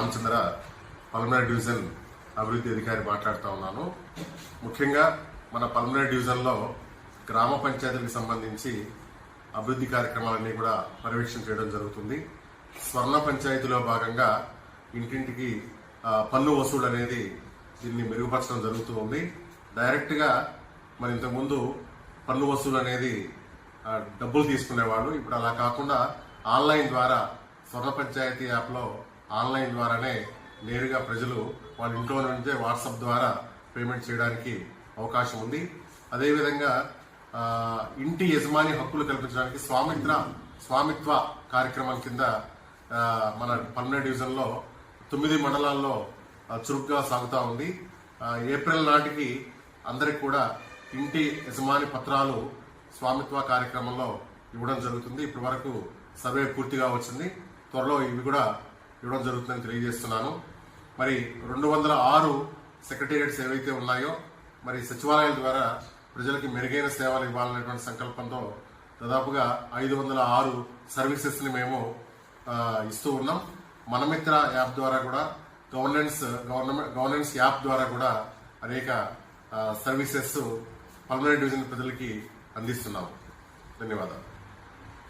Ramachandra pulmonary division అభివృద్ధి అధికారి మాట్లాడుతూ ఉన్నాను. ముఖ్యంగా మన పల్మనరీ డివిజన్లో గ్రామ పంచాయతీలకు సంబంధించి అభివృద్ధి కార్యక్రమాలన్నీ కూడా పర్యవేక్షణ చేయడం జరుగుతుంది. స్వర్ణ పంచాయతీలో భాగంగా ఇంటింటికి పన్ను వసూలు అనేది దీన్ని మెరుగుపరచడం జరుగుతూ ఉంది. డైరెక్ట్గా మరి ఇంతకుముందు పన్ను వసూలు అనేది డబ్బులు తీసుకునేవాళ్ళు. ఇప్పుడు అలా కాకుండా ఆన్లైన్ ద్వారా స్వర్ణ పంచాయతీ యాప్లో ఆన్లైన్ ద్వారానే నేరుగా ప్రజలు వాళ్ళ ఇంట్లో నుంచే వాట్సాప్ ద్వారా పేమెంట్ చేయడానికి అవకాశం ఉంది. అదేవిధంగా ఇంటి యజమాని హక్కులు కల్పించడానికి స్వామిత్ర స్వామిత్వ కార్యక్రమం కింద మన పల్మనేరు డివిజన్లో తొమ్మిది మండలాల్లో చురుగ్గా సాగుతూ ఉంది. ఏప్రిల్ నాటికి అందరికి కూడా ఇంటి యజమాని పత్రాలు స్వామిత్వ కార్యక్రమంలో ఇవ్వడం జరుగుతుంది. ఇప్పటి వరకు సర్వే పూర్తిగా వచ్చింది. త్వరలో ఇవి కూడా ఇవ్వడం జరుగుతుందని తెలియజేస్తున్నాను. మరి రెండు వందల ఆరు సెక్రటేరియట్స్ ఏవైతే ఉన్నాయో మరి సచివాలయాల ద్వారా ప్రజలకి మెరుగైన సేవలు ఇవ్వాలనేటువంటి సంకల్పంతో దాదాపుగా ఐదు వందల ఆరు సర్వీసెస్ని మేము ఇస్తూ ఉన్నాం. మనమిత్ర యాప్ ద్వారా కూడా గవర్నెన్స్ గవర్నమెంట్ గవర్నెన్స్ యాప్ ద్వారా కూడా అనేక సర్వీసెస్ పల్మనరీ డివిజన్ ప్రజలకి అందిస్తున్నాం ధన్యవాదాలు.